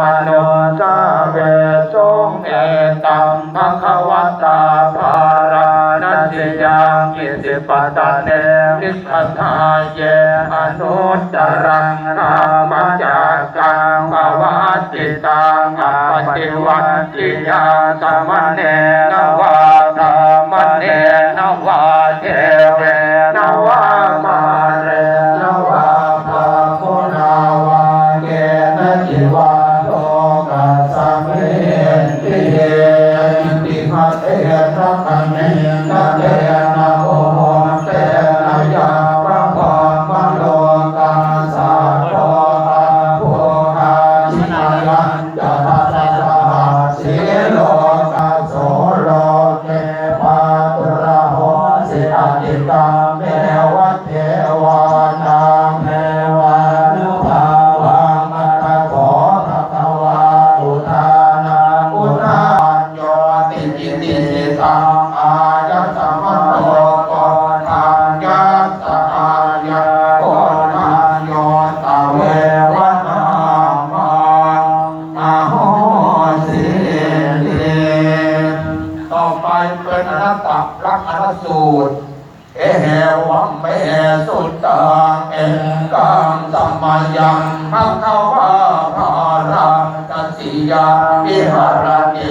มโนสาเวสงเอตัมภะคะวะตาภารานัสยังกิสิปตะเนวิคัทาเยอนุตตรังนามจากกังภวะจิตังอปฏิวัติยาสมเณนวาธรรมเณนวาเทเวนวามาเรนวาภาคุณาวาเกณจิวาโลกัสสะ ติเยติภะเตนะคะเนนะเตนะโอโหเตนะยาพระพามโล จิติตังอายัสสะมะโตโกทานยัสสะอายะโกทานยตเววะนามังอาโหสิเลิต่อไปเป็นอนัตตลักษณสูตร เอเหวัมเมสุตตังเอกังสัมมายังภะคะวะภารังกัสสิยาวิหารติ